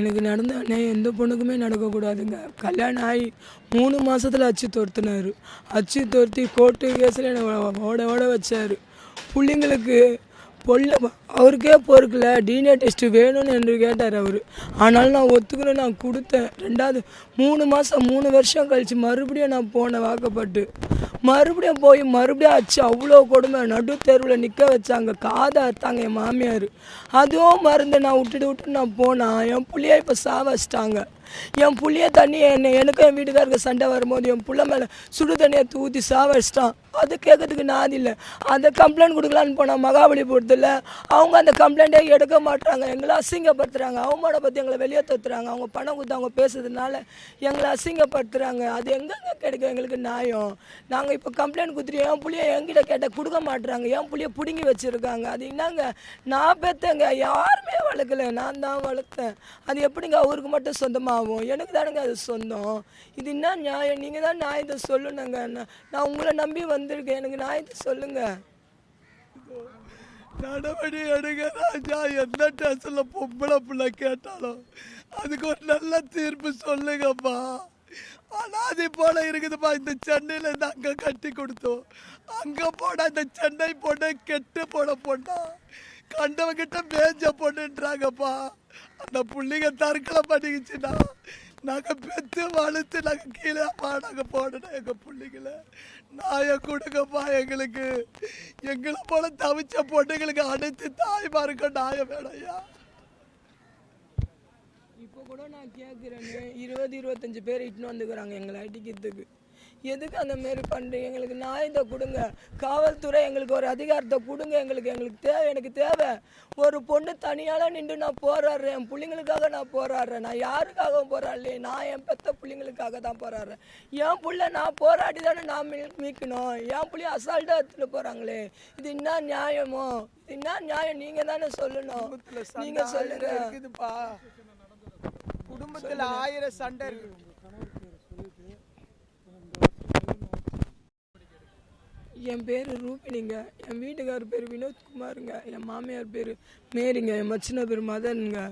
எனக்கு நடந்த அநியாயம் எந்த பொண்ணுக்குமே நடக்கக்கூடாதுங்க. கல்யாணம் ஆகி மூணு மாதத்தில் அச்சு துரத்துனார். அச்சு துரத்தி கோர்ட்டு கேஸில் என்னை ஓட ஓட வச்சார். பிள்ளைங்களுக்கு பொல்ல அவருக்கே பொறுக்கல. டிஎன்ஏ டெஸ்ட் வேணும்னு என்று கேட்டார் அவர். ஆனாலும் நான் ஒத்துக்கணும் நான் கொடுத்தேன். ரெண்டாவது மூணு மாதம் மூணு வருஷம் கழித்து மறுபடியும் நான் போனேன் வாக்கப்பட்டு. மறுபடியும் போய் மறுபடியும் ஆச்சு அவ்வளோ கொடுமை. நடு தெருவில் நிற்க வச்சாங்க. காதை அறுத்தாங்க என் மாமியார். அதுவும் மருந்து நான் விட்டுட்டு விட்டு நான் போனேன். என் புள்ளைய இப்போ சாவச்சிட்டாங்க. என் புள்ளிய தண்ணி என்ன எனக்கும் என் வீட்டுக்காருக்கு சண்டை வரும்போது என் புள்ள மேலே சுடு தண்ணியை தூத்தி சாவச்சிட்டான். அது கேட்கறதுக்கு நாதி இல்லை அந்த கம்ப்ளைண்ட் கொடுக்கலான்னு போனால் மகாபலிபுரத்தில் அவங்க அந்த கம்ப்ளைண்ட்டே எடுக்க மாட்டாங்க எங்களை அசிங்கப்படுத்துகிறாங்க அவமானப்படுத்தி எங்களை வெளியே தத்துறாங்க. அவங்க பணம் கொடுத்து அவங்க பேசுறதுனால எங்களை அசிங்கப்படுத்துகிறாங்க அது எங்கெங்க கிடைக்கும்? எங்களுக்கு நியாயம். நாங்கள் இப்போ கம்ப்ளைண்ட் கொடுத்துட்டு என் புள்ளைய என்கிட்ட கேட்டால் கொடுக்க மாட்டுறாங்க என் புள்ளியை பிடுங்கி வச்சுருக்காங்க. அது என்னங்க? நான் பெத்தேங்க. யாருமே வளர்க்கல. நான் தான் வளர்த்தேன். அது எப்படிங்க அவருக்கு மட்டும் சொந்தமாகும்? எனக்கு தானுங்க அது சொந்தம். இது என்ன நியாயம்? நீங்கள் தான் நியாயத்தை சொல்லணுங்க. நான் நான் உங்களை நம்பி வந்திருக்கேன். எனக்கு நியாயத்தை சொல்லுங்கள் நடவடி எடுங்க ராஜா. எந்த டெஸ்ட்ல பொம்பளை பிள்ளை கேட்டாலும் அதுக்கு ஒரு நல்ல தீர்ப்பு சொல்லுங்கப்பா அனாதி போல இருக்குதுப்பா. இந்த சென்னையில இருந்து அங்கே கட்டி கொடுத்தோம். அங்கே போட இந்த சென்னை பொண்ணு கெட்டு போட பொண்ணா? கண்டவங்கிட்ட மேஞ்ச பொண்ணுன்றாங்கப்பா. அந்த பிள்ளைங்க தற்கொலை பண்ணிக்கிச்சுன்னா நாங்கள் பெற்று வளர்த்து நாங்கள் கீழே அப்பா போடணும் எங்கள் புள்ளிங்களை நாயை கொடுங்கப்பா எங்களுக்கு. எங்களை போல தவிச்ச பொண்ணுங்களுக்கு அனைத்து தாய்மாருக்கும் நாயை வேணையா இப்போ கூட நான் கேட்குறேன்னு இருபது இருபத்தஞ்சு பேர் இட்டுன்னு வந்துக்கிறாங்க எங்களை அடிக்கிறதுக்கு. எதுக்கு அந்த மாரி பண்ணுறீங்க எங்களுக்கு நியாயத்தை கொடுங்க. காவல்துறை எங்களுக்கு ஒரு அதிகாரத்தை கொடுங்க. எங்களுக்கு எங்களுக்கு தேவை எனக்கு தேவை. ஒரு பொண்ணு தனியால நின்று நான் போராடுறேன். என் பிள்ளைங்களுக்காக நான் போராடுறேன். நான் யாருக்காகவும் போராடலையே? நான் என் பெத்த பிள்ளைங்களுக்காக தான் போராடுறேன். என் புள்ள நான் போராடி தானே நான் மீட்கணும். என் புள்ளைய அசால்ட்டாக எடுத்துட்டு போகிறாங்களே இது என்ன நியாயமோ? இது என்ன நியாயம்? நீங்கள் தானே சொல்லணும். நீங்கள் சொல்லுங்க. குடும்பத்துல ஆயிரம் சண்டை இருக்கு. என் பேர் ரூபினிங்க. என் வீட்டுக்கார் பேர் வினோத்குமாருங்க. என் மாமியார் பேர் மேரிங்க. என் மச்சின பேர் மதனுங்க.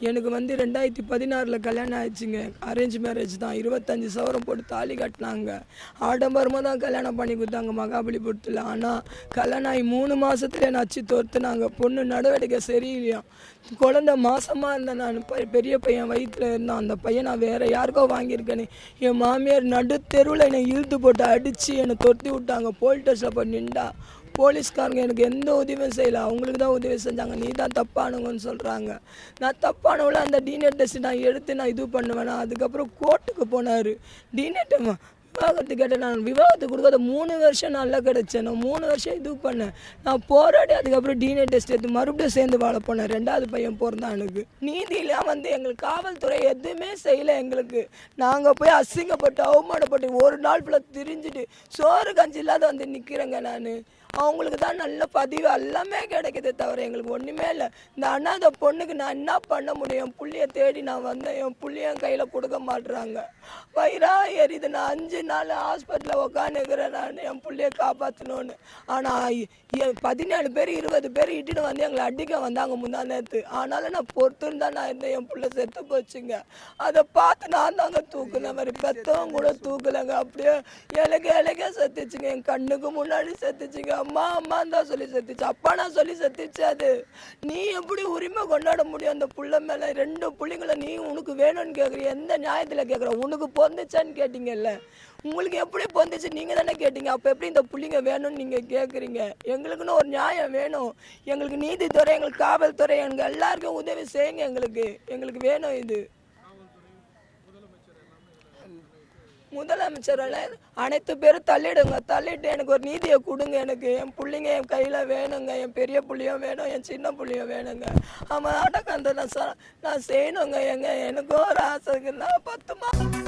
எனக்கு வந்து ரெண்டாயிரத்தி பதினாறில் கல்யாணம் ஆயிடுச்சுங்க. அரேஞ்ச் மேரேஜ் தான். இருபத்தஞ்சி சவரம் போட்டு தாலி கட்டினாங்க. ஆடம்பரமாக தான் கல்யாணம் பண்ணி கொடுத்தாங்க மகாபலிபுரத்தில் ஆனால் கல்யாணம் ஆகி மூணு மாதத்துல நச்சு தோர்த்துனாங்க. பொண்ணு நடவடிக்கை சரியில்லையா? குழந்த மாசமாக இருந்தேன் நான் ப- பெரிய பையன் வயிற்றில் இருந்தான். அந்த பையன் நான் வேறு யாருக்கோ வாங்கியிருக்கேனே. என் மாமியார் நடு தெருவில் என்னை இழுத்து போட்டு அடித்து என்னை தொட்டி விட்டாங்க. போலீஸ் ஸ்டேஷனில் போய் நின்றா. போலீஸ்காரங்க எனக்கு எந்த உதவியும் செய்யலை. அவங்களுக்கு தான் உதவி செஞ்சாங்க. நீ தான் தப்பானவங்கன்னு சொல்கிறாங்க நான் தப்பானவள அந்த டிநெட் டெஸ்ட் நான் எடுத்து நான் இது பண்ணுவேன்னா அதுக்கப்புறம் கோர்ட்டுக்கு போனார். டிநெட் விவாகரத்து கேட்டேன். நான் விவாகரத்து கொடுக்காத மூணு வருஷம் நல்லா கிடைச்சேன். நான் மூணு வருஷம் இது பண்ணேன். நான் போராடி அதுக்கப்புறம் டிஎன்ஏ டெஸ்ட் எடுத்து மறுபடியும் சேர்ந்து வாழ போனேன். ரெண்டாவது பையன் பிறந்தான் எனக்கு. நீதியெல்லாம் வந்து எங்களுக்கு காவல்துறை எதுவுமே செய்யலை எங்களுக்கு. நாங்கள் போய் அசிங்கப்பட்டு அவமானப்பட்டு ஒரு நாள் ஃபுல்லாக திரிஞ்சுட்டு சோறு கஞ்சி இல்லாத வந்து நிற்கிறேங்க நான். அவங்களுக்கு தான் நல்ல பதிவு எல்லாமே கிடைக்கிதே தவிர எங்களுக்கு ஒன்றுமே இல்லை. இந்த அண்ணாத பொண்ணுக்கு நான் என்ன பண்ண முடியும்? என் தேடி நான் வந்தேன். என் புள்ளியன் கையில் கொடுக்க மாட்டுறாங்க வயிறா எரியுது. நான் அஞ்சு நாள் ஹாஸ்பிட்டலில் உக்காந்துக்கிறேன் நான் என் பிள்ளைய காப்பாற்றணும்னு ஆனால் பதினேழு பேர் இருபது பேர் இட்டுன்னு வந்து எங்களை அடிக்க வந்தாங்க முந்தா நேற்று ஆனாலும் நான் பொறுத்துன்னு தான் நான் இருந்தேன் என் பிள்ளை செத்து போச்சுங்க. அதை பார்த்து நான் தாங்க தூக்குன மாதிரி பெத்தவங்க கூட தூக்கலைங்க. அப்படியே இலக இலக செத்துச்சுங்க. என் கண்ணுக்கு முன்னாடி செத்துச்சுங்க. அம்மா அம்மா தான் சொல்லி செத்துச்சு. அப்பா நான் சொல்லி செத்துச்சு அது. நீ எப்படி உரிமை கொண்டாட முடியும் அந்த புள்ள மேலே? ரெண்டு புள்ளைங்கள நீ உனக்கு வேணும்னு கேட்குற எந்த நியாயத்தில் கேட்குற உனக்கு பொந்துச்சான்னு கேட்டீங்கல்ல. உங்களுக்கு எப்படி வந்துச்சு? நீங்கள் தானே கேட்டீங்க. அப்போ எப்படி இந்த பிள்ளைங்க வேணும்னு நீங்கள் கேட்குறீங்க எங்களுக்குன்னு ஒரு நியாயம் வேணும். எங்களுக்கு நீதித்துறை எங்களுக்கு காவல்துறை எங்களுக்கு எல்லாருக்கும் உதவி செய்யுங்க எங்களுக்கு. எங்களுக்கு வேணும் இது. முதலமைச்சர் அனைத்து பேரும் தள்ளிடுங்க. தள்ளிட்டு எனக்கு ஒரு நீதியை கொடுங்க எனக்கு. என் பிள்ளைங்க என் கையில் வேணுங்க. என் பெரிய புள்ளியும் வேணும். என் சின்ன புள்ளியும் வேணுங்க. அவன் அடக்கந்த நான் ச- நான் செய்யணுங்க. எங்க எனக்கும் ஒரு ஆசை இருக்குதுன்னா பத்துமா பத்து